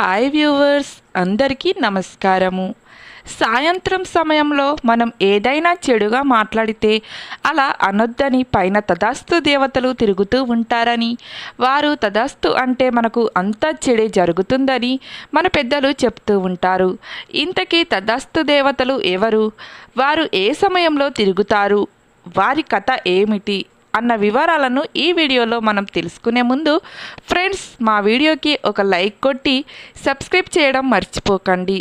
Hi viewers అందరికీ నమస్కారము. సాయంత్రం సమయంలో మనం ఏదైనా చెడుగా మాట్లాడితే అలా అనొద్దని పైన తదాస్తు దేవతలు తిరుగుతూ ఉంటారని వారు తదాస్తు అంటే మనకు అంతా చెడే జరుగుతుందని మన పెద్దలు చెప్తూ ఉంటారు. ఇంతకీ తదాస్తు దేవతలు ఎవరు? వారు ఏ సమయంలో తిరుగుతారు? వారి కథ ఏమిటి? అన్న వివరాలను ఈ వీడియోలో మనం తెలుసుకునే ముందు ఫ్రెండ్స్ మా వీడియోకి ఒక లైక్ కొట్టి సబ్స్క్రైబ్ చేయడం మర్చిపోకండి.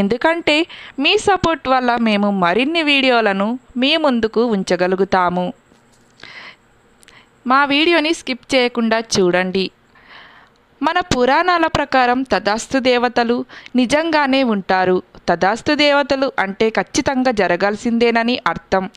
ఎందుకంటే మీ సపోర్ట్ వల్ల మేము మరిన్ని వీడియోలను మీ ముందుకు ఉంచగలుగుతాము. మా వీడియోని స్కిప్ చేయకుండా చూడండి. మన పురాణాల ప్రకారం తదాస్తు దేవతలు నిజంగానే ఉంటారు. తదాస్తు దేవతలు అంటే ఖచ్చితంగా జరగాల్సిందేనని అర్థం.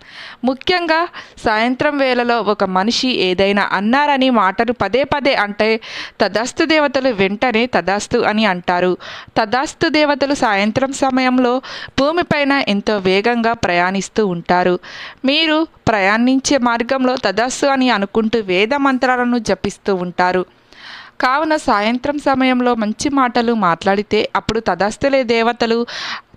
ముఖ్యంగా సాయంత్రం వేళలో ఒక మనిషి ఏదైనా అన్నారని మాటలు పదే పదే అంటే తదాస్తు దేవతలు వెంటనే తదాస్తు అని అంటారు. తదాస్తు దేవతలు సాయంత్రం సమయంలో భూమిపైన ఎంతో వేగంగా ప్రయాణిస్తూ ఉంటారు. మీరు ప్రయాణించే మార్గంలో తదాస్తు అని అనుకుంటూ వేద మంత్రాలను జపిస్తూ ఉంటారు. కావున సాయంత్రం సమయంలో మంచి మాటలు మాట్లాడితే అప్పుడు తదాస్తులే దేవతలు.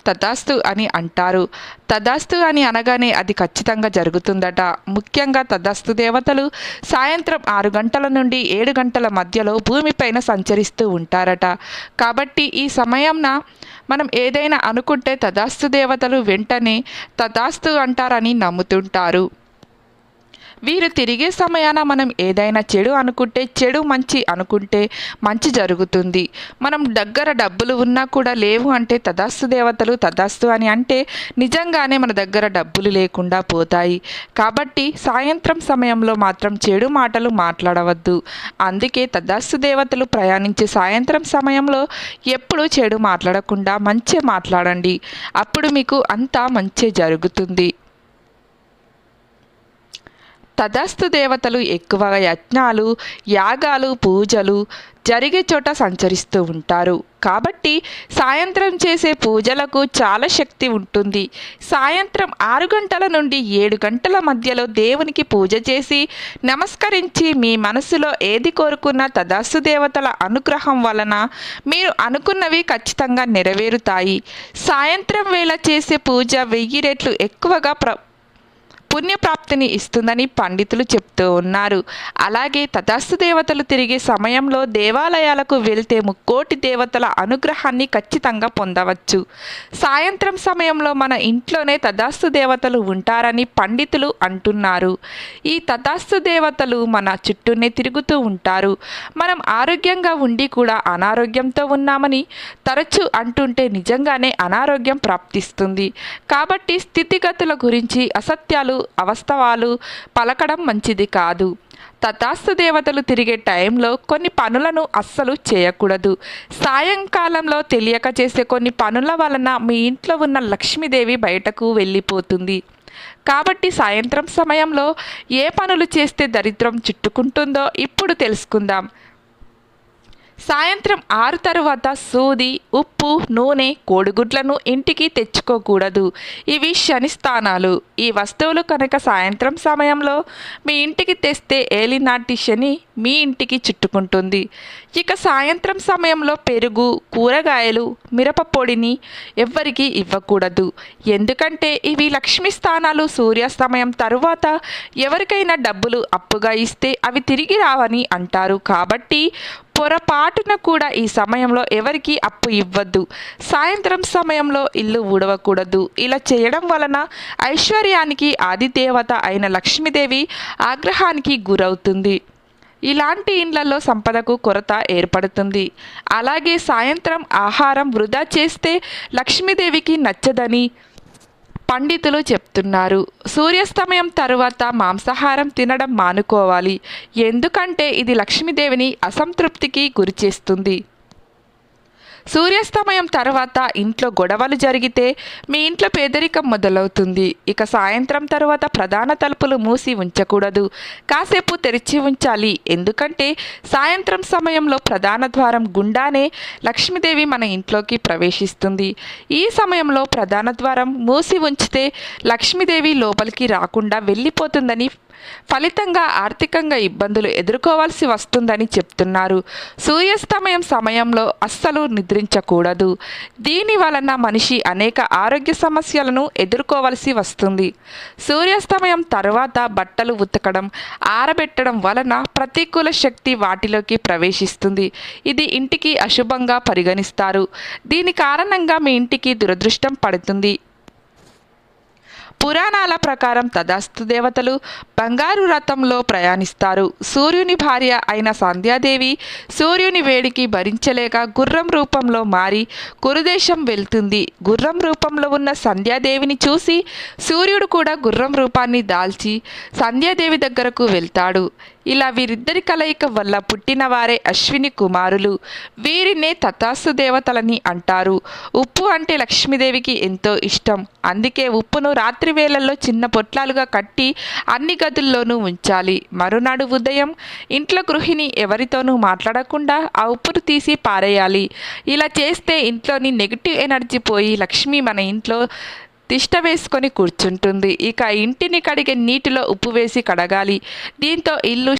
తదాస్తు అని అంటారు. తదాస్తు అని అనగానే అది ఖచ్చితంగా జరుగుతుందట. ముఖ్యంగా తదాస్తు దేవతలు సాయంత్రం ఆరు గంటల నుండి ఏడు గంటల మధ్యలో భూమిపైన సంచరిస్తూ ఉంటారట. కాబట్టి ఈ సమయంన మనం ఏదైనా అనుకుంటే తదాస్తు దేవతలు వెంటనే తదాస్తు అంటారని నమ్ముతుంటారు. వీరు తిరిగే సమయాన మనం ఏదైనా చెడు అనుకుంటే చెడు మంచి అనుకుంటే మంచి జరుగుతుంది. మనం దగ్గర డబ్బులు ఉన్నా కూడా లేవు అంటే తదాస్తు దేవతలు తదాస్తు అని అంటే నిజంగానే మన దగ్గర డబ్బులు లేకుండా పోతాయి. కాబట్టి సాయంత్రం సమయంలో మాత్రం చెడు మాటలు మాట్లాడవద్దు. అందుకే తదాస్తు దేవతలు ప్రయాణించే సాయంత్రం సమయంలో ఎప్పుడూ చెడు మాట్లాడకుండా మంచి మాట్లాడండి. అప్పుడు మీకు అంతా మంచి జరుగుతుంది. తదాస్తు దేవతలు ఎక్కువగా యజ్ఞాలు యాగాలు పూజలు జరిగే చోట సంచరిస్తూ ఉంటారు. కాబట్టి సాయంత్రం చేసే పూజలకు చాలా శక్తి ఉంటుంది. సాయంత్రం ఆరు గంటల నుండి ఏడు గంటల మధ్యలో దేవునికి పూజ చేసి నమస్కరించి మీ మనసులో ఏది కోరుకున్న తదాస్తు దేవతల అనుగ్రహం వలన మీరు అనుకున్నవి ఖచ్చితంగా నెరవేరుతాయి. సాయంత్రం వేళ చేసే పూజ వెయ్యి రెట్లు ఎక్కువగా ప్ర పుణ్యప్రాప్తిని ఇస్తుందని పండితులు చెప్తూ ఉన్నారు. అలాగే తదాస్తు దేవతలు తిరిగే సమయంలో దేవాలయాలకు వెళ్తే ముక్కోటి దేవతల అనుగ్రహాన్ని ఖచ్చితంగా పొందవచ్చు. సాయంత్రం సమయంలో మన ఇంట్లోనే తదాస్తు దేవతలు ఉంటారని పండితులు అంటున్నారు. ఈ తదాస్తు దేవతలు మన చుట్టూనే తిరుగుతూ ఉంటారు. మనం ఆరోగ్యంగా ఉండి కూడా అనారోగ్యంతో ఉన్నామని తరచూ అంటుంటే నిజంగానే అనారోగ్యం ప్రాప్తిస్తుంది. కాబట్టి స్థితిగతుల గురించి అసత్యాలు అవస్తవాలు పలకడం మంచిది కాదు. తథాస్తు దేవతలు తిరిగే టైంలో కొన్ని పనులను అస్సలు చేయకూడదు. సాయంకాలంలో తెలియక చేసే కొన్ని పనుల వలన మీ ఇంట్లో ఉన్న లక్ష్మీదేవి బయటకు వెళ్ళిపోతుంది. కాబట్టి సాయంత్రం సమయంలో ఏ పనులు చేస్తే దరిద్రం చుట్టుకుంటుందో ఇప్పుడు తెలుసుకుందాం. సాయంత్రం ఆరు తరువాత సూది ఉప్పు నూనె కోడిగుడ్లను ఇంటికి తెచ్చుకోకూడదు. ఇవి శని స్థానాలు ఈ వస్తువులు కనుక సాయంత్రం సమయంలో మీ ఇంటికి తెస్తే ఏలినాటి శని మీ ఇంటికి చుట్టుకుంటుంది. ఇక సాయంత్రం సమయంలో పెరుగు కూరగాయలు మిరప పొడిని ఎవ్వరికి ఇవ్వకూడదు. ఎందుకంటే ఇవి లక్ష్మీ స్థానాలు. సూర్యాస్తమయం తరువాత ఎవరికైనా డబ్బులు అప్పుగా ఇస్తే అవి తిరిగి రావని అంటారు. కాబట్టి పొరపాటున కూడా ఈ సమయంలో ఎవరికి అప్పు ఇవ్వద్దు. సాయంత్రం సమయంలో ఇల్లు ఊడవకూడదు. ఇలా చేయడం వలన ఐశ్వర్యానికి ఆదిదేవత అయిన లక్ష్మీదేవి ఆగ్రహానికి గురవుతుంది. ఇలాంటి ఇండ్లలో సంపదకు కొరత ఏర్పడుతుంది. అలాగే సాయంత్రం ఆహారం వృధా చేస్తే లక్ష్మీదేవికి నచ్చదని పండితులు చెప్తున్నారు. సూర్యాస్తమయం తరువాత మాంసాహారం తినడం మానుకోవాలి. ఎందుకంటే ఇది లక్ష్మీదేవిని అసంతృప్తికి గురిచేస్తుంది. సూర్యాస్తమయం తర్వాత ఇంట్లో గొడవలు జరిగితే మీ ఇంట్లో పేదరికం మొదలవుతుంది. ఇక సాయంత్రం తర్వాత ప్రధాన తలుపులు మూసి ఉంచకూడదు. కాసేపు తెరిచి ఉంచాలి. ఎందుకంటే సాయంత్రం సమయంలో ప్రధాన ద్వారం గుండానే లక్ష్మీదేవి మన ఇంట్లోకి ప్రవేశిస్తుంది. ఈ సమయంలో ప్రధాన ద్వారం మూసి ఉంచితే లక్ష్మీదేవి లోపలికి రాకుండా వెళ్ళిపోతుందని ఫలితంగా ఆర్థికంగా ఇబ్బందులు ఎదుర్కోవాల్సి వస్తుందని చెప్తున్నారు. సూర్యాస్తమయం సమయంలో అస్సలు నిద్రించకూడదు. దీని వలన మనిషి అనేక ఆరోగ్య సమస్యలను ఎదుర్కోవలసి వస్తుంది. సూర్యాస్తమయం తర్వాత బట్టలు ఉతకడం ఆరబెట్టడం వలన ప్రతికూల శక్తి వాటిలోకి ప్రవేశిస్తుంది. ఇది ఇంటికి అశుభంగా పరిగణిస్తారు. దీని కారణంగా మీ ఇంటికి దురదృష్టం పడుతుంది. పురాణాల ప్రకారం తదాస్తు దేవతలు బంగారు రథంలో ప్రయాణిస్తారు. సూర్యుని భార్య అయిన సంధ్యాదేవి సూర్యుని వేడికి భరించలేక గుర్రం రూపంలో మారి కురుదేశం వెళ్తుంది. గుర్రం రూపంలో ఉన్న సంధ్యాదేవిని చూసి సూర్యుడు కూడా గుర్రం రూపాన్ని దాల్చి సంధ్యాదేవి దగ్గరకు వెళ్తాడు. ఇలా వీరిద్దరి కలయిక వల్ల పుట్టిన వారే అశ్విని కుమారులు. వీరినే తథాస్తు దేవతలని అంటారు. ఉప్పు అంటే లక్ష్మీదేవికి ఎంతో ఇష్టం. అందుకే ఉప్పును రాత్రి వేళల్లో చిన్న పొట్లాలుగా కట్టి అన్ని గదుల్లోనూ ఉంచాలి. మరునాడు ఉదయం ఇంట్లో గృహిణి ఎవరితోనూ మాట్లాడకుండా ఆ ఉప్పును తీసి పారేయాలి. ఇలా చేస్తే ఇంట్లోని నెగిటివ్ ఎనర్జీ పోయి లక్ష్మి మన ఇంట్లో తిష్ట వేసుకొని కూర్చుంటుంది. ఇక ఇంటిని కడిగే నీటిలో ఉప్పు వేసి కడగాలి. దీంతో ఇల్లు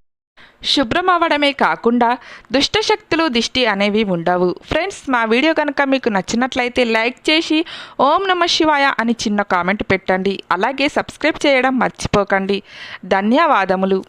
శుభ్రం అవ్వడమే కాకుండా దుష్టశక్తులు దిష్టి అనేవి ఉండవు. ఫ్రెండ్స్ మా వీడియో కనుక మీకు నచ్చినట్లయితే లైక్ చేసి ఓం నమ శివాయ అని చిన్న కామెంట్ పెట్టండి. అలాగే సబ్స్క్రైబ్ చేయడం మర్చిపోకండి. ధన్యవాదములు.